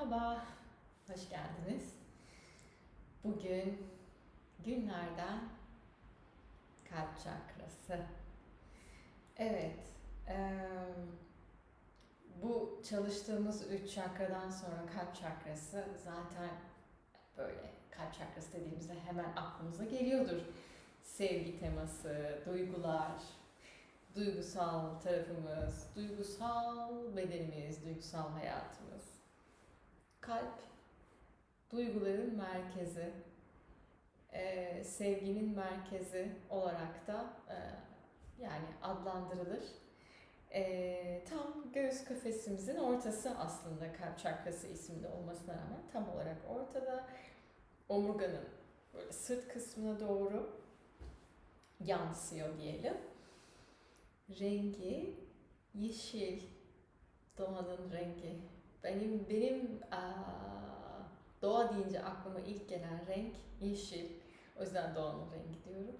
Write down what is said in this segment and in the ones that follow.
Merhaba, hoş geldiniz. Bugün günlerden kalp çakrası. Evet, eee, bu çalıştığımız üç çakradan sonra kalp çakrası zaten böyle kalp çakrası dediğimizde hemen aklımıza geliyordur. Sevgi teması, duygular, duygusal tarafımız, duygusal bedenimiz, duygusal hayatımız. Kalp, duyguların merkezi, eee, sevginin merkezi olarak da eee, yani adlandırılır. Eee, tam göğüs kafesimizin ortası aslında kalp çakrası isminde olmasına rağmen tam olarak ortada. Omurganın böyle sırt kısmına doğru yansıyor diyelim. Rengi yeşil, doğanın rengi. Benim benim aa, doğa deyince aklıma ilk gelen renk yeşil. O yüzden doğanın rengi diyorum.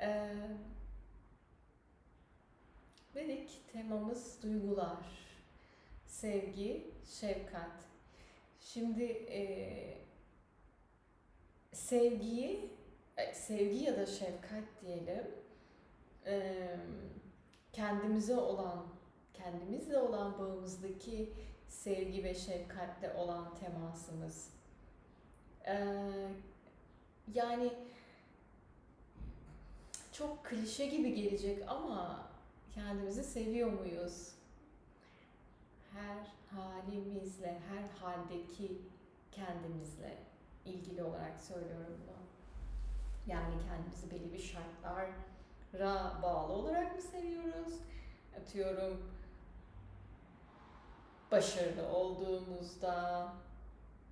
Ee, dedik temamız duygular, sevgi, şefkat. Şimdi e, sevgiyi, e, sevgi ya da şefkat diyelim, e, kendimize olan, kendimizle olan bağımızdaki sevgi ve şefkatle olan temasımız. Ee, yani çok klişe gibi gelecek ama kendimizi seviyor muyuz? Her halimizle, her haldeki kendimizle ilgili olarak söylüyorum bunu. Yani kendimizi belli bir şartlara bağlı olarak mı seviyoruz? Atıyorum başarılı olduğumuzda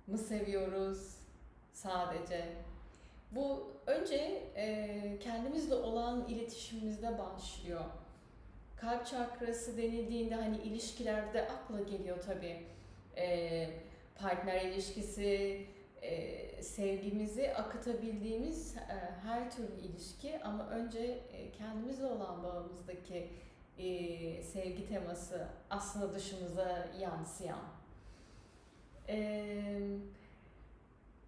mı seviyoruz sadece? Bu önce e, kendimizle olan iletişimimizde başlıyor. Kalp çakrası denildiğinde hani ilişkilerde akla geliyor tabii. E, partner ilişkisi, e, sevgimizi akıtabildiğimiz e, her türlü ilişki ama önce e, kendimizle olan bağımızdaki e, sevgi teması aslında dışımıza yansıyan. E,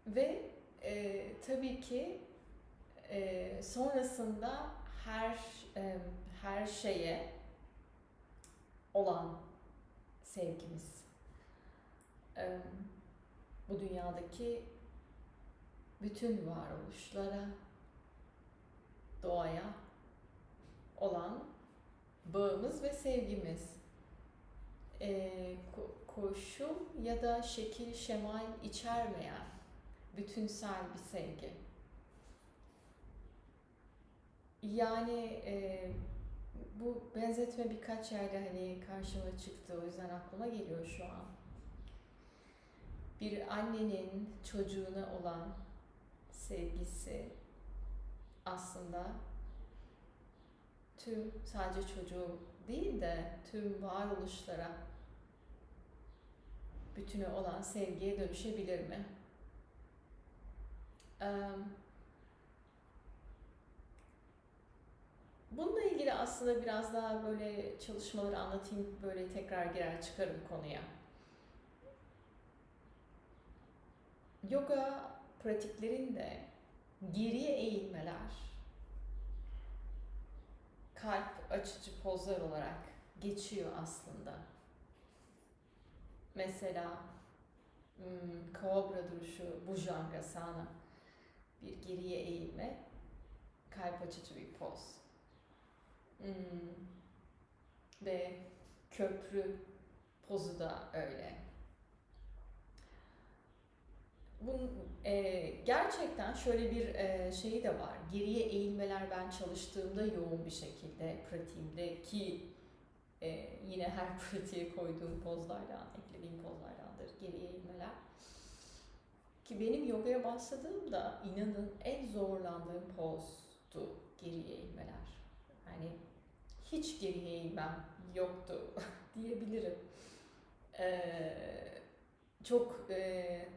ve e, tabii ki e, sonrasında her e, her şeye olan sevgimiz. E, bu dünyadaki bütün varoluşlara, doğaya olan bağımız ve sevgimiz. Ee, koşul ya da şekil şemal içermeyen bütünsel bir sevgi. Yani e, bu benzetme birkaç yerde hani karşıma çıktı o yüzden aklıma geliyor şu an. Bir annenin çocuğuna olan sevgisi aslında tüm sadece çocuğu değil de tüm varoluşlara bütüne olan sevgiye dönüşebilir mi? Bununla ilgili aslında biraz daha böyle çalışmaları anlatayım, böyle tekrar girer çıkarım konuya. Yoga pratiklerinde geriye eğilmeler, kalp açıcı pozlar olarak geçiyor aslında. Mesela hmm, kobra duruşu, bhujangasana bir geriye eğilme, kalp açıcı bir poz. Hmm. Ve köprü pozu da öyle. Bunun e, gerçekten şöyle bir e, şeyi de var. Geriye eğilmeler ben çalıştığımda yoğun bir şekilde pratiğimde ki e, yine her pratiğe koyduğum pozlardan, eklediğim pozlardandır geriye eğilmeler. Ki benim yogaya başladığımda inanın en zorlandığım pozdu geriye eğilmeler. Yani hiç geriye eğilmem yoktu diyebilirim. Ee, çok e,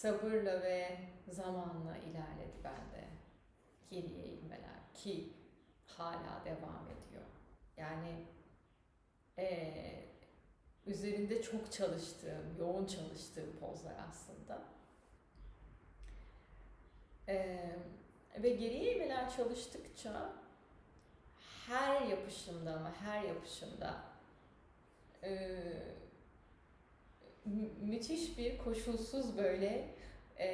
sabırla ve zamanla ilerledi bende geriye eğilmeler ki hala devam ediyor. Yani e, üzerinde çok çalıştığım, yoğun çalıştığım pozlar aslında. Ee, ve geri eğmeler çalıştıkça her yapışımda ama her yapışımda e, mü- müthiş bir koşulsuz böyle e,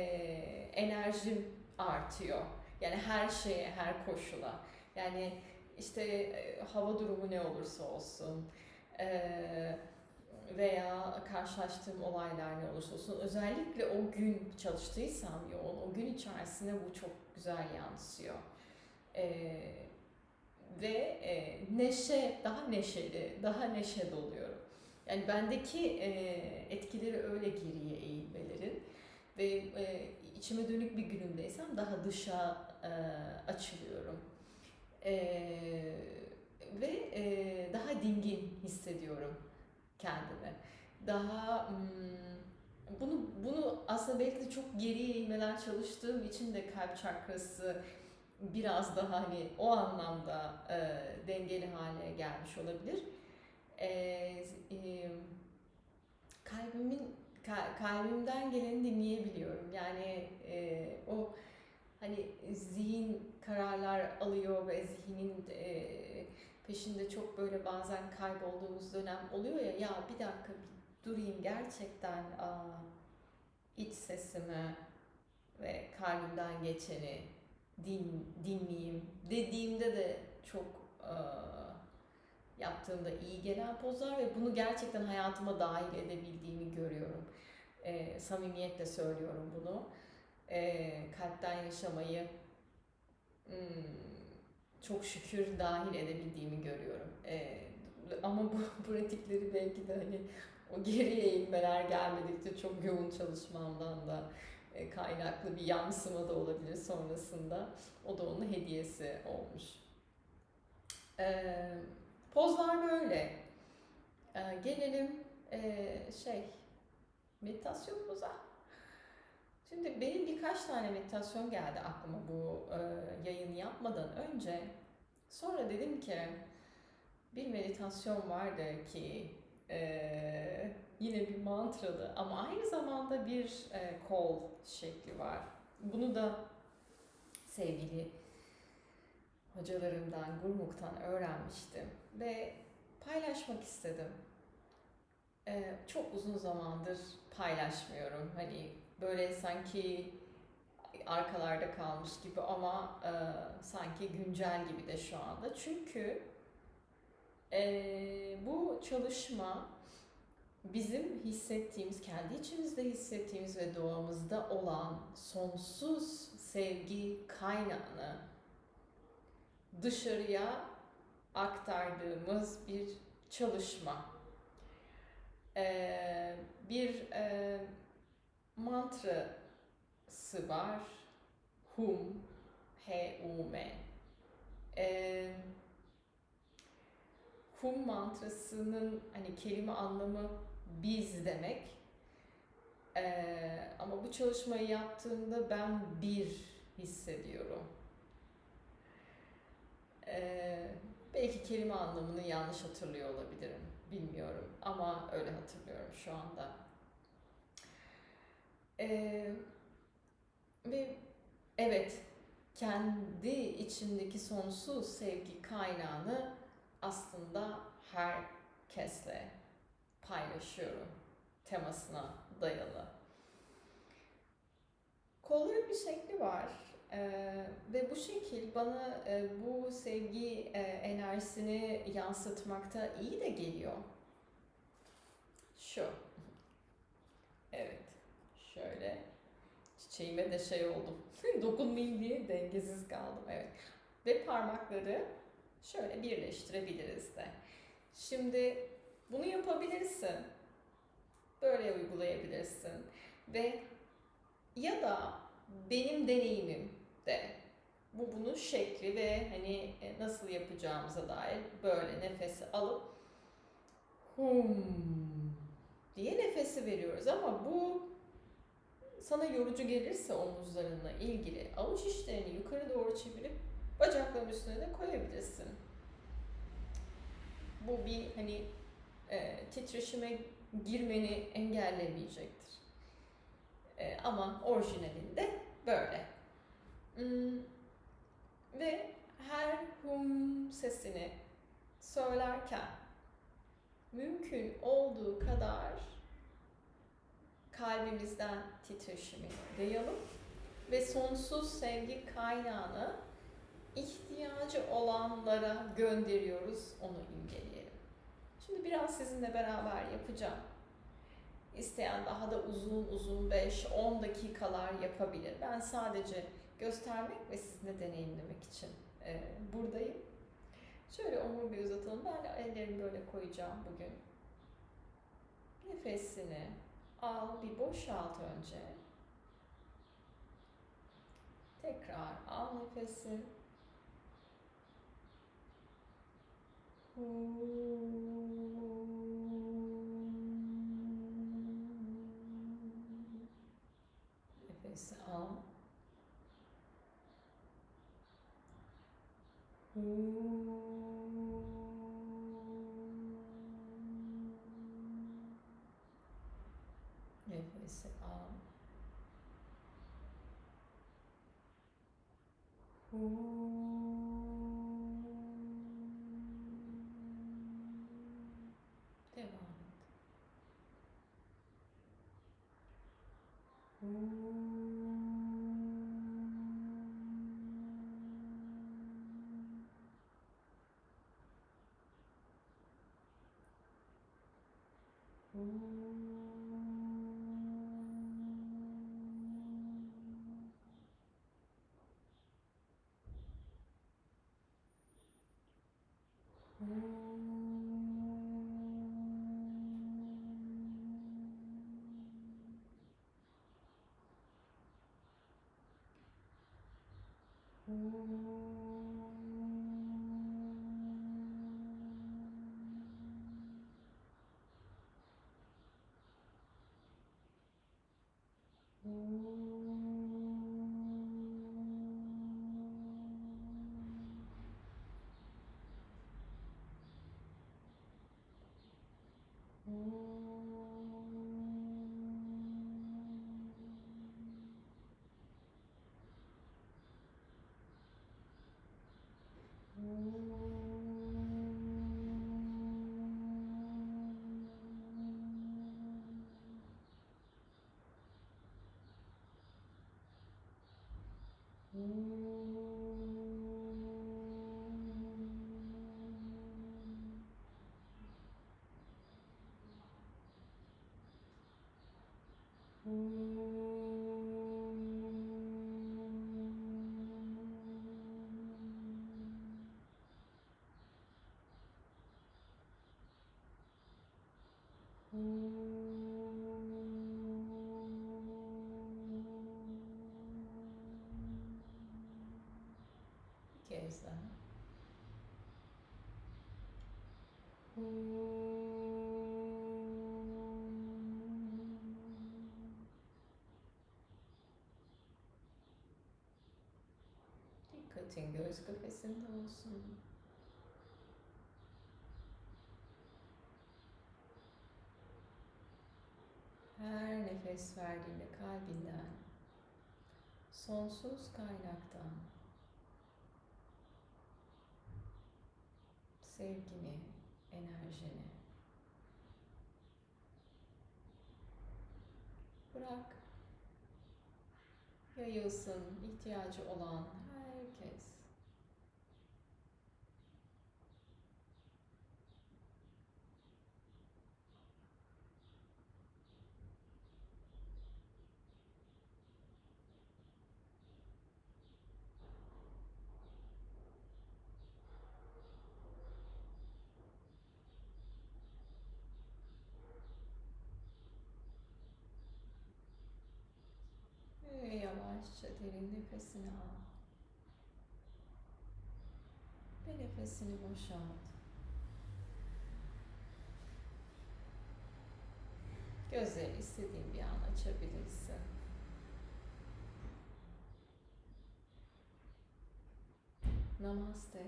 enerjim artıyor. Yani her şeye, her koşula. Yani işte e, hava durumu ne olursa olsun e, veya karşılaştığım olaylar ne olursa olsun özellikle o gün çalıştıysam yoğun o gün içerisinde bu çok güzel yansıyor. E, ve e, neşe, daha neşeli, daha neşe doluyorum. Yani bendeki e, etkileri öyle geriye eğilmelerin ve e, içime dönük bir günümdeysem daha dışa e, açılıyorum. E, ve e, daha dingin hissediyorum kendimi. Daha hmm, bunu bunu aslında belki de çok geriye eğilmeler çalıştığım için de kalp çakrası biraz daha hani o anlamda e, dengeli hale gelmiş olabilir. E, e, kalbimin ka- kalbimden geleni dinleyebiliyorum. Yani e, o hani zihin kararlar alıyor ve zihnin e, peşinde çok böyle bazen kaybolduğumuz dönem oluyor ya ya bir dakika bir durayım gerçekten aa, iç sesimi ve kalbimden geçeni din, dinleyeyim dediğimde de çok e, yaptığımda iyi gelen pozlar ve bunu gerçekten hayatıma dahil edebildiğimi görüyorum. E, samimiyetle söylüyorum bunu. E, kalpten yaşamayı hmm, çok şükür dahil edebildiğimi görüyorum. E, ama bu pratikleri belki de hani o geriye eğilmeler gelmedikçe çok yoğun çalışmamdan da e, kaynaklı bir yansıma da olabilir sonrasında. O da onun hediyesi olmuş. Ee, pozlar böyle. Ee, gelelim e, şey meditasyonumuza. Şimdi benim birkaç tane meditasyon geldi aklıma bu e, yayını yapmadan önce. Sonra dedim ki bir meditasyon vardı ki e, yine bir mantralı ama aynı zamanda bir e, kol şekli var. Bunu da sevgili hocalarımdan, Gurmuk'tan öğrenmiştim ve paylaşmak istedim. E, çok uzun zamandır paylaşmıyorum. Hani böyle sanki arkalarda kalmış gibi ama e, sanki güncel gibi de şu anda. Çünkü e, bu çalışma bizim hissettiğimiz, kendi içimizde hissettiğimiz ve doğamızda olan sonsuz sevgi kaynağını dışarıya aktardığımız bir çalışma. Ee, bir e, mantrası var. Hum, H-U-M. Ee, hum mantrasının hani kelime anlamı biz demek. Ee, ama bu çalışmayı yaptığımda ben bir hissediyorum. Ee, belki kelime anlamını yanlış hatırlıyor olabilirim. Bilmiyorum ama öyle hatırlıyorum şu anda. Ee, ve evet kendi içimdeki sonsuz sevgi kaynağını aslında herkesle paylaşıyorum temasına dayalı. Kolların bir şekli var ee, ve bu şekil bana e, bu sevgi e, enerjisini yansıtmakta iyi de geliyor. Şu. Evet. Şöyle. Çiçeğime de şey oldum. Dokunmayayım diye dengesiz kaldım. Evet. Ve parmakları şöyle birleştirebiliriz de. Şimdi bunu yapabilirsin. Böyle uygulayabilirsin. Ve ya da benim deneyimim de bu bunun şekli ve hani e, nasıl yapacağımıza dair böyle nefesi alıp hum diye nefesi veriyoruz ama bu sana yorucu gelirse omuzlarınla ilgili avuç içlerini yukarı doğru çevirip bacakların üstüne de koyabilirsin. Bu bir hani e, titreşime girmeni engellemeyecektir. E, ama orijinalinde böyle. Ve her hum sesini söylerken mümkün olduğu kadar kalbimizden titreşimi yayalım ve sonsuz sevgi kaynağını ihtiyacı olanlara gönderiyoruz, onu imgeleyelim. Şimdi biraz sizinle beraber yapacağım. İsteyen daha da uzun uzun 5-10 dakikalar yapabilir. Ben sadece göstermek ve sizinle deneyimlemek için e, buradayım. Şöyle omurga uzatalım. Ben ellerimi böyle koyacağım bugün. Nefesini al, bir boşalt önce. Tekrar al nefesi. Nefesi Ooh. Mm -hmm. Devam que é isso, né? Dikkatin göğüs kafesinde olsun. Her nefes verdiğinde kalbinden, sonsuz kaynaktan sevgini, enerjini bırak. Yayılsın ihtiyacı olan Ve yavaşça derin nefesini al. Ve nefesini boşalt. Gözleri istediğin bir an açabilirsin. Namaste.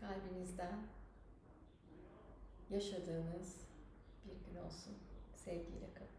Kalbinizden yaşadığınız bir gün olsun. Sevgiyle kalın.